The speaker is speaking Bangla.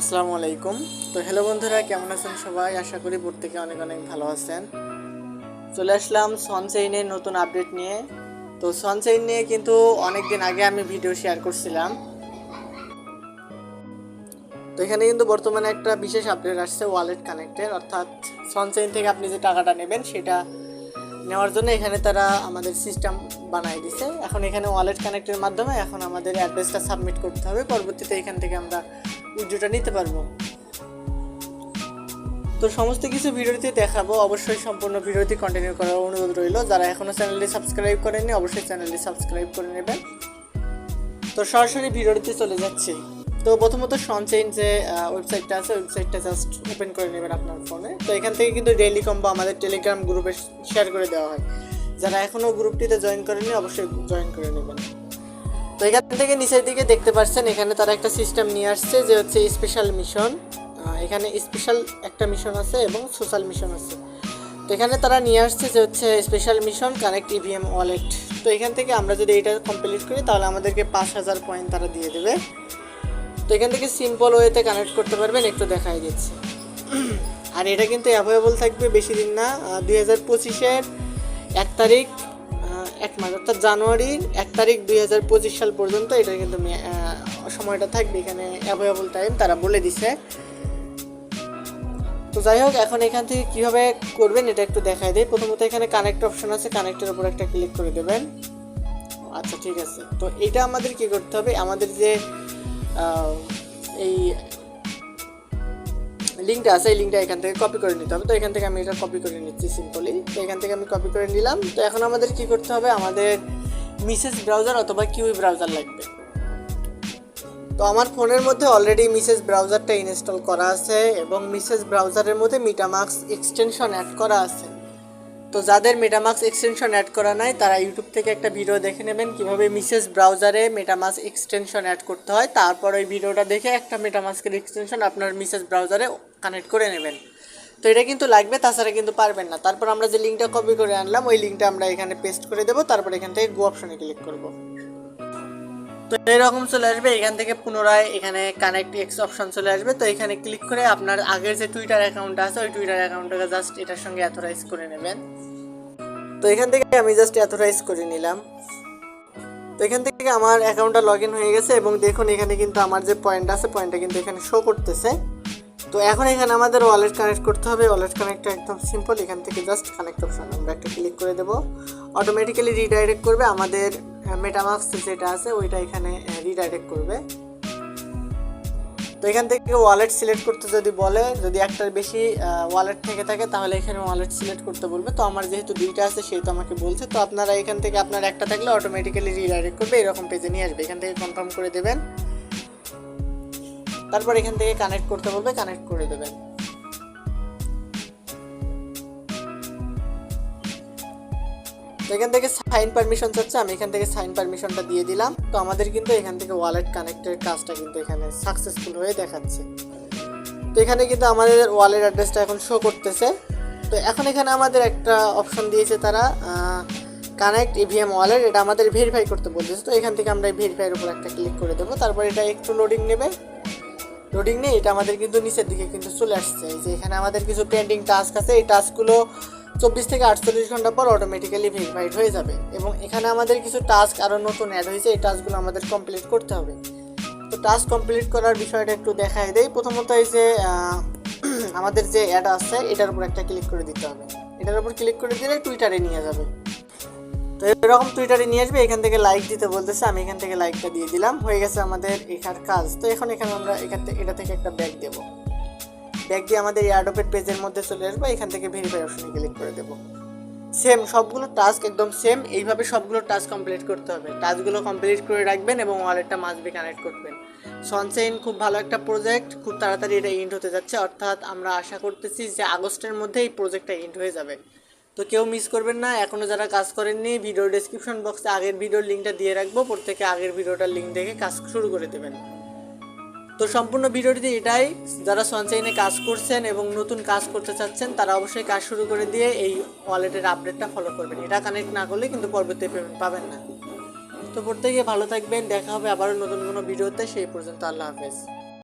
আসসালামু আলাইকুম। তো হ্যালো বন্ধুরা, কেমন আছেন সবাই? আশা করি প্রত্যেকে অনেক অনেক ভালো আছেন। চলে আসলাম সনচেইনের নতুন আপডেট নিয়ে। তো সনচেইন নিয়ে কিন্তু অনেক দিন আগে আমি ভিডিও শেয়ার করছিলাম। তো এখানে কিন্তু বর্তমানে একটা বিশেষ আপডেট আসছে ওয়ালেট কানেক্টের অর্থাৎ সনচেইন থেকে আপনি যে টাকাটা নেবেন, সেটা নেওয়ার জন্য এখানে তারা আমাদের সিস্টেম বানাই দিছে। এখন এখানে ওয়ালেট কানেক্টের মাধ্যমে এখন আমাদের অ্যাড্রেসটা সাবমিট করতে হবে। পরবর্তীতে এখান থেকে আমরা উইড্রোটা নিতে পারব। তো সমস্ত কিছু ভিডিওতে দেখাবো। অবশ্যই সম্পূর্ণ ভিডিওটি কন্টিনিউ করার অনুরোধ রইল। যারা এখনও চ্যানেলটি সাবস্ক্রাইব করেননি, অবশ্যই চ্যানেলটি সাবস্ক্রাইব করে নেবেন। তো সরাসরি ভিডিওটিতে চলে যাচ্ছি। তো প্রথমত সনচেইন যে ওয়েবসাইটটা আছে ওয়েবসাইটটা জাস্ট ওপেন করে নেবেন আপনার ফোনে তো এখান থেকে কিন্তু ডেইলি কম্বো আমাদের টেলিগ্রাম গ্রুপে শেয়ার করে দেওয়া হয়। যারা এখনও গ্রুপটিতে জয়েন করেনি অবশ্যই জয়েন করে নেবেন। তো এখান থেকে নিচের দিকে দেখতে পাচ্ছেন, এখানে তারা একটা সিস্টেম নিয়ে আসছে যে হচ্ছে স্পেশাল মিশন এখানে স্পেশাল একটা মিশন আছে এবং সোশ্যাল মিশন আছে। তো এখানে তারা নিয়ে আসছে যে হচ্ছে special mission connect EVM wallet তো এখান থেকে আমরা যদি এটা কমপ্লিট করি, তাহলে আমাদেরকে পাঁচ হাজার পয়েন্ট তারা দিয়ে দেবে। তো এখান থেকে সিম্পল ওয়েতে কানেক্ট করতে পারবেন, একটু দেখাই দিচ্ছি। আর এটা কিন্তু অ্যাভেলেবল থাকবে বেশি দিন না দুই হাজার পঁচিশের এক তারিখ এক মাস, অর্থাৎ জানুয়ারির এক তারিখ দুই হাজার পঁচিশ সাল পর্যন্ত এটা কিন্তু সময়টা থাকবে এখানে অ্যাভেলেবল টাইম তারা বলে দিছে। তো যাই হোক, এখন এখান থেকে কীভাবে করবেন এটা একটু দেখাই দিই। প্রথমত এখানে কানেক্ট অপশন আছে কানেক্টের উপর একটা ক্লিক করে দেবেন। আচ্ছা ঠিক আছে। তো এটা আমাদের কি করতে হবে? আমাদের যে এই লিঙ্কটা আছে, এই লিঙ্কটা এখান থেকে কপি করে নিতে হবে। তো এখান থেকে আমি এটা কপি করে নিচ্ছি সিম্পলি তো এখান থেকে আমি কপি করে নিলাম। তো এখন আমাদের কি করতে হবে? আমাদের মিসেস ব্রাউজার অথবা কিউই ব্রাউজার লাগবে। তো আমার ফোনের মধ্যে অলরেডি মিসেস ব্রাউজারটা ইনস্টল করা আছে এবং মিসেস ব্রাউজারের মধ্যে মিটামাক্স এক্সটেনশন অ্যাড করা আছে। তো যাদের মেটামাক্স এক্সটেনশন অ্যাড করা নাই, তারা ইউটিউব থেকে একটা ভিডিও দেখে নেবেন কীভাবে মিসেস ব্রাউজারে মেটামাক্স এক্সটেনশন অ্যাড করতে হয়। তারপর ওই ভিডিওটা দেখে একটা মেটামাস্কের এক্সটেনশন আপনার মিসেস ব্রাউজারে কানেক্ট করে নেবেন। তো এটা কিন্তু লাগবে, তাছাড়া কিন্তু পারবেন না। তারপর আমরা যে লিঙ্কটা কপি করে আনলাম, ওই লিঙ্কটা আমরা এখানে পেস্ট করে দেবো। তারপর এখান থেকে গো অপশনে ক্লিক করব। তো এরকম চলে আসবে। এখান থেকে পুনরায় এখানে কানেক্ট এক্স অপশন চলে আসবে। তো এখানে ক্লিক করে আপনার আগের যে টুইটার অ্যাকাউন্ট আছে, ওই টুইটার অ্যাকাউন্টটাকে জাস্ট এটার সঙ্গে অ্যাথোরাইজ করে নেবেন। তো এখান থেকে আমি জাস্ট অ্যাথোরাইজ করে নিলাম। তো এখান থেকে আমার অ্যাকাউন্টটা লগ ইন হয়ে গেছে এবং দেখুন এখানে কিন্তু আমার যে পয়েন্ট আছে পয়েন্টটা কিন্তু এখানে শো করতেছে। তো এখন এখানে আমাদের ওয়ালেট কানেক্ট করতে হবে। ওয়ালেট কানেক্টটা একদম সিম্পল এখান থেকে জাস্ট কানেক্ট অপশন আমরা একটা ক্লিক করে দেবো। অটোমেটিক্যালি রিডাইরেক্ট করবে। আমাদের মেটামাক্স যেটা আছে, ওইটা এখানে রিডাইরেক্ট করবে। তো এখান থেকে ওয়ালেট সিলেক্ট করতে যদি বলে, যদি একটার বেশি ওয়ালেট থেকে থাকে, তাহলে এখানে ওয়ালেট সিলেক্ট করতে বলবে। তো আমার যেহেতু দুইটা আছে সেহেতু আমাকে বলছে। তো আপনারা এখান থেকে আপনার একটা থাকলে অটোমেটিক্যালি রিডাইরেক্ট করবে, এরকম পেজে নিয়ে আসবে। এখান থেকে কনফার্ম করে দেবেন। তারপর এখান থেকে কানেক্ট করতে বলবে কানেক্ট করে দেবেন। এখান থেকে সাইন পারমিশন চাচ্ছে আমি এখান থেকে সাইন পারমিশনটা দিয়ে দিলাম। তো আমাদের কিন্তু এখান থেকে ওয়ালেট কানেক্টের কাজটা কিন্তু এখানে সাকসেসফুল হয়ে দেখাচ্ছে। তো এখানে কিন্তু আমাদের ওয়ালেট অ্যাড্রেসটা এখন শো করতেছে। তো এখন এখানে আমাদের একটা অপশন দিয়েছে তারা কানেক্ট ইভিএম ওয়ালেট এটা আমাদের ভেরিফাই করতে বলতেছে। তো এখান থেকে আমরা ভেরিফাইয়ের উপর একটা ক্লিক করে দেবো। তারপর এটা একটু লোডিং নেবে। লোডিং নেই এটা আমাদের কিন্তু নিচের দিকে কিন্তু চলে আসছে। যে এখানে আমাদের কিছু পেন্ডিং টাস্ক আছে, এই টাস্কগুলো চব্বিশ থেকে আটচল্লিশ ঘণ্টা পর অটোমেটিক্যালি ভেরিফাইড হয়ে যাবে। এবং এখানে আমাদের কিছু টাস্ক আরও নতুন অ্যাড হয়েছে, এই টাস্কগুলো আমাদের কমপ্লিট করতে হবে। তো টাস্ক কমপ্লিট করার বিষয়টা একটু দেখাই দেই। প্রথমত এই যে আমাদের যে অ্যাড আছে এটার উপর একটা ক্লিক করে দিতে হবে। এটার উপর ক্লিক করে দিলে টুইটারে নিয়ে যাবে। তো এরকম টুইটারে নিয়ে আসবে, এখান থেকে লাইক দিতে বলতেছে, আমি এখান থেকে লাইকটা দিয়ে দিলাম। হয়ে গেছে আমাদের এখান কাজ। তো এখন এখানে আমরা এখান থেকে এটা থেকে একটা ব্যাগ দেবো। ব্যাগ দিয়ে আমাদের এয়ারডপের পেজের মধ্যে চলে আসব, এখান থেকে ভেরিফাই অপশনে ক্লিক করে দেবো। সেম সবগুলো টাস্ক একদম সেম এইভাবে সবগুলো টাস্ক কমপ্লিট করতে হবে। টাস্কগুলো কমপ্লিট করে রাখবেন এবং ওয়ালেটটা মাস্ট বি কানেক্ট করবেন। সনচেইন খুব ভালো একটা প্রজেক্ট খুব তাড়াতাড়ি এটা ইন্ড হতে যাচ্ছে। অর্থাৎ আমরা আশা করতেছি যে আগস্টের মধ্যে এই প্রজেক্টটা ইন্ড হয়ে যাবে। তো কেউ মিস করবেন না এখনও যারা কাজ করেননি ভিডিও ডেসক্রিপশন বক্সে আগের ভিডিওর লিঙ্কটা দিয়ে রাখব। প্রত্যেকে আগের ভিডিওটার লিঙ্ক দেখে কাজ শুরু করে দেবেন। তো সম্পূর্ণ ভিডিওটিতে এটাই। যারা সঞ্চয়নে কাজ করছেন এবং নতুন কাজ করতে চাচ্ছেন, তারা অবশ্যই কাজ শুরু করে দিয়ে এই ওয়ালেটের আপডেটটা ফলো করবেন। এটা কানেক্ট না করলে কিন্তু পরবর্তী পেমেন্ট পাবেন না। তো প্রত্যেকে ভালো থাকবেন। দেখা হবে আবারও নতুন কোনো ভিডিওতে। সেই পর্যন্ত আল্লাহ হাফেজ।